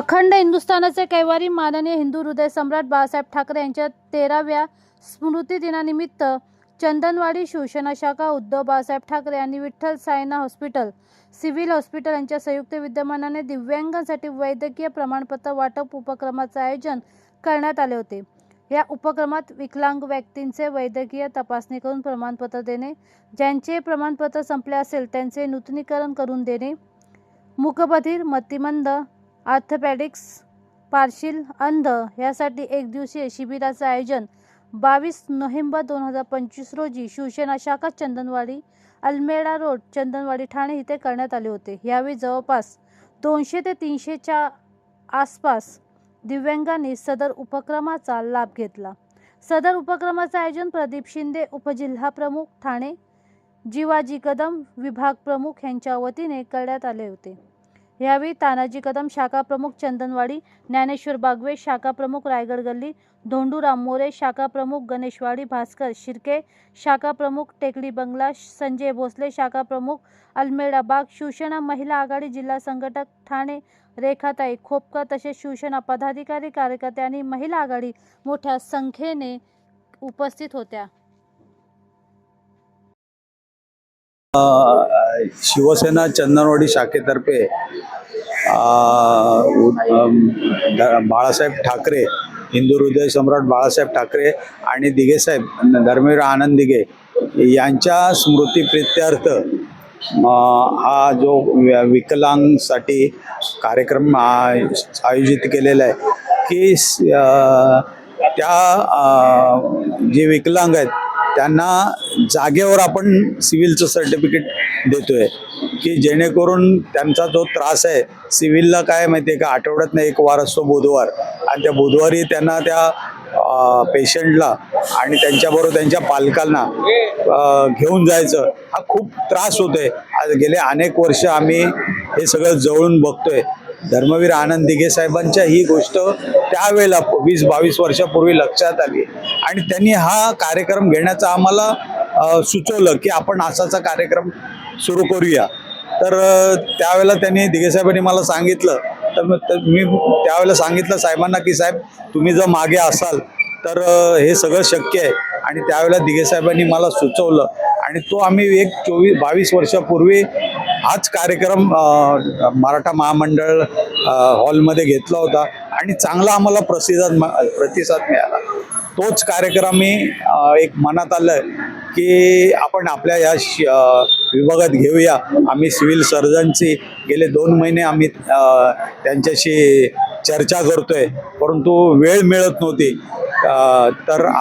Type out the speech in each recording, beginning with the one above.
अखंड हिंदुस्थानाचे कैवारी माननीय हिंदू हृदय सम्राट बाळासाहेब ठाकरे यांच्या तेराव्या स्मृतिदिनानिमित्त चंदनवाडी शिवसेना शाखा उद्धव बाळासाहेब ठाकरे आणि Vitthal Sayana hospital civil hospital यांच्या संयुक्त विद्यमानाने दिव्यांगांसाठी वैद्यकीय प्रमाणपत्र वाटप उपक्रमाचे आयोजन करण्यात आले होते. या उपक्रमात विकलांग व्यक्तींचे वैद्यकीय तपासणी करून प्रमाणपत्र देणे ज्यांचे प्रमाणपत्र संपले असेल त्यांचे नूतनीकरण करून देणे मुकबधीर मतिमंद आर्थोपॅडिक्स पार्शिल अंध यासाठी एक दिवसीय शिबिराचं आयोजन बावीस नोव्हेंबर दोन हजार पंचवीस रोजी शिवसेना शाखा चंदनवाडी अल्मेडा रोड चंदनवाडी ठाणे इथे करण्यात आले होते. यावेळी जवळपास दोनशे ते तीनशेच्या आसपास दिव्यांगांनी सदर उपक्रमाचा लाभ घेतला. सदर उपक्रमाचं आयोजन प्रदीप शिंदे उपजिल्हा प्रमुख ठाणे जिवाजी कदम विभाग प्रमुख यांच्या वतीने करण्यात आले होते. यावेळी तानाजी कदम शाखा प्रमुख चंदनवाडी ज्ञानेश्वर बागवे शाखा प्रमुख रायगड गल्ली धोंडूराम मोरे शाखा प्रमुख गणेशवाडी भास्कर शिर्के शाखा प्रमुख टेकडी बंगला संजय भोसले शाखा प्रमुख अल्मेडा बाग शिवसेना महिला आघाडी जिल्हा संघटक ठाणे रेखाताई खोपकर तसेच शिवसेना पदाधिकारी कार्यकर्ते आणि महिला आघाडी मोठ्या संख्येने उपस्थित होत्या. शिवसेना चंदनवाडी शाखेतर्फे बाळासाहेब ठाकरे हिंदू हृदय सम्राट बाळासाहेब ठाकरे आणि दिघेसाहेब धर्मवीर आनंद दिघे यांच्या स्मृतीप्रित्यर्थ हा जो विकलांगसाठी कार्यक्रम आयोजित केलेला आहे की त्या जे विकलांग आहेत त्यांना जागेवर आपण सिव्हिलचं सर्टिफिकेट देतोय की जेणेकरून त्यांचा जो त्रास आहे सिव्हिलला काय माहिती आहे का आठवड्यातनं एक वार असतो बुधवार. आणि त्या बुधवारी त्यांना त्या पेशंटला आणि त्यांच्याबरोबर त्यांच्या पालकांना घेऊन जायचं. हा खूप त्रास होतोय. आज गेले अनेक वर्ष आम्ही हे सगळं जवळून बघतोय. धर्मवीर आनंद दिघे साहेबांच्या ही गोष्ट त्यावेळेला वीस बावीस वर्षापूर्वी लक्षात आली. आणि त्यांनी हा कार्यक्रम घेण्याचा आम्हाला सुचवलं की आपण असाचा कार्यक्रम सुरू करूया. तर त्यावेळेला त्यांनी दिघे साहेबांनी मला सांगितलं. तर मी त्यावेळेला सांगितलं साहेबांना की साहेब तुम्ही जर मागे असाल तर हे सगळं शक्य आहे. आणि त्यावेळेला दिघे साहेबांनी मला सुचवलं. आणि तो आम्ही एक चोवीस बावीस वर्षापूर्वी हाच कार्यक्रम मराठा महामंडळ हॉलमध्ये घेतला होता. आणि चांगला आम्हाला प्रतिसाद प्रतिसाद मिळाला. तोच कार्यक्रम मी एक मनात आलं की आपण आपल्या या श- विभागात घेऊया. आम्ही सिव्हिल सर्जनची गेले दोन महिने आम्ही त्यांच्याशी चर्चा करतोय. परंतु वेळ मिळत नव्हती. तर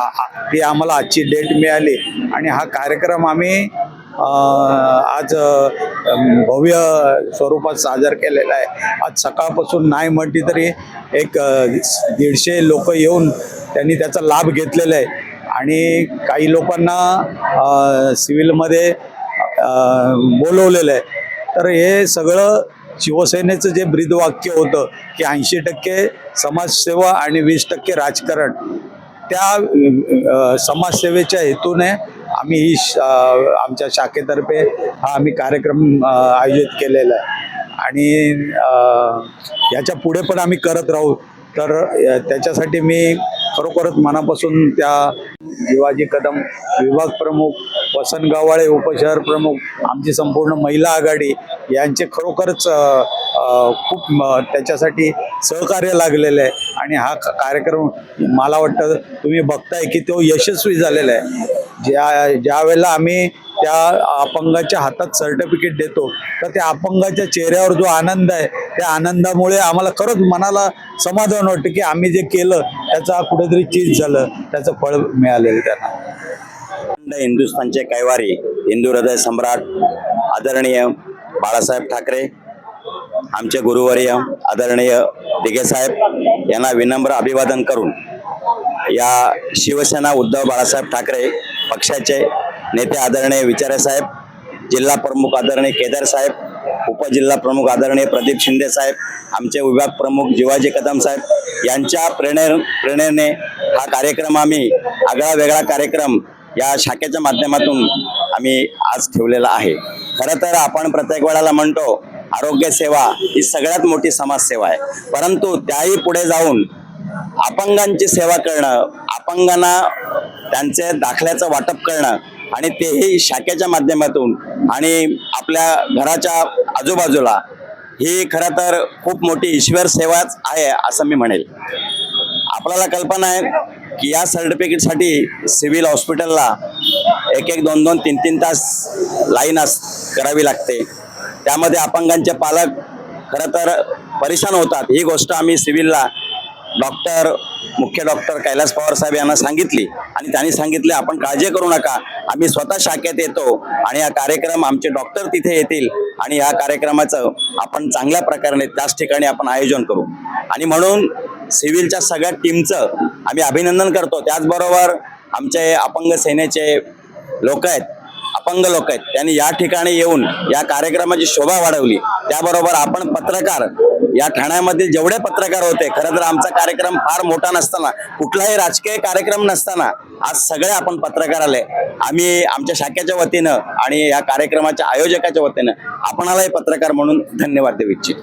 ती आम्हाला आजची डेट मिळाली. आणि हा कार्यक्रम आम्ही आज भव्य स्वरूपात साजर केलेला आहे. आज सकाळपासून नाही म्हटली तरी एक दीडशे लोक येऊन त्यांनी त्याचा लाभ घेतलेला आहे. आणि काही लोकांना सिव्हिलमध्ये बोलवलेलं आहे. तर हे सगळं शिवसेनेचं जे ब्रीदवाक्य होतं की ऐंशी टक्के समाजसेवा आणि वीस टक्के राजकारण त्या समाजसेवेच्या हेतूने आम्ही ही श- आमच्या शाखेतर्फे हा आम्ही कार्यक्रम आयोजित केलेला आहे. आणि याच्यापुढे पण आम्ही करत राहू. तर त्याच्यासाठी मी खरोखरच मनापासून त्या शिवाजी कदम विभाग प्रमुख वसंत गावाळे उपशहर प्रमुख आमची संपूर्ण महिला आघाडी यांचे खरोखरच खूप त्याच्यासाठी सहकार्य लागलेलं आहे. आणि हा कार्यक्रम मला वाटतं तुम्ही बघताय की तो यशस्वी झालेला आहे. ज्या ज्या वेळेला आम्ही त्या अपंगाच्या हातात सर्टिफिकेट देतो. तर त्या अपंगाच्या चेहऱ्यावर जो आनंद आहे त्या आनंदामुळे आम्हाला खरंच मनाला समाधान वाटतं की आम्ही जे केलं त्याचा कुठेतरी चीज झालं त्याचं फळ मिळालेलं त्यांना. हिंदुस्थानचे कैवारी हिंदू हृदय सम्राट आदरणीय बाळासाहेब ठाकरे आमचे गुरुवर्य आदरणीय दिघेसाहेब यांना विनम्र अभिवादन करून या शिवसेना उद्धव बाळासाहेब ठाकरे पक्षाचे नेते आदरणीय विचारे साहेब जिल्हा प्रमुख आदरणीय केदार साहेब उपजिल्हा प्रमुख आदरणीय प्रदीप शिंदे साहेब आमचे विभाग प्रमुख जिवाजी कदम साहेब यांच्या प्रेरणे प्रेरणेने हा कार्यक्रम आम्ही आगळा वेगळा कार्यक्रम या शाखेच्या माध्यमातून आम्ही आज ठेवलेला आहे. खरं तर आपण प्रत्येक वेळाला म्हणतो आरोग्य सेवा ही सगळ्यात मोठी समाजसेवा आहे. परंतु त्याही पुढे जाऊन अपंगांची सेवा करणं अपंगांना त्यांचे दाखल्याचं वाटप करणं आणि तेही शाखेच्या माध्यमातून आणि आपल्या घराच्या आजूबाजूला ही खरं तर खूप मोठी ईश्वर सेवाच आहे असं मी म्हणेल. आपल्याला कल्पना आहे की या सर्टिफिकेटसाठी सिव्हिल हॉस्पिटलला एक एक दोन दोन तीन तीन तास लाईन अस करावी लागते. त्यामध्ये अपंगांचे पालक खरं तर परेशान होतात. ही गोष्ट आम्ही सिव्हिलला डॉक्टर मुख्य डॉक्टर कैलास पवार साहेब यांना सांगितली आणि त्यांनी सांगितले आपण काळजी करू नका आम्ही स्वतः शाखेत येतो आणि हा कार्यक्रम आमचे डॉक्टर तिथे येतील आणि या कार्यक्रमाचं आपण चांगल्या प्रकारे त्याच ठिकाणी आपण आयोजन करू. आणि म्हणून सिव्हिलच्या सगळ्या टीमचं आम्ही अभिनंदन करतो. त्याचबरोबर आमचे अपंग सेनेचे लोक आहेत अपंग लोक आहेत. त्यांनी या ठिकाणी येऊन या कार्यक्रमाची शोभा वाढवली. त्याबरोबर आपण पत्रकार या ठाण्यामधील जेवढे पत्रकार होते खरं तर आमचा कार्यक्रम फार मोठा नसताना कुठलाही राजकीय कार्यक्रम नसताना आज सगळे आपण पत्रकार आले. आम्ही आमच्या शाखेच्या वतीनं आणि या कार्यक्रमाच्या आयोजकाच्या वतीनं आपणालाही पत्रकार म्हणून धन्यवाद देऊ इच्छितो.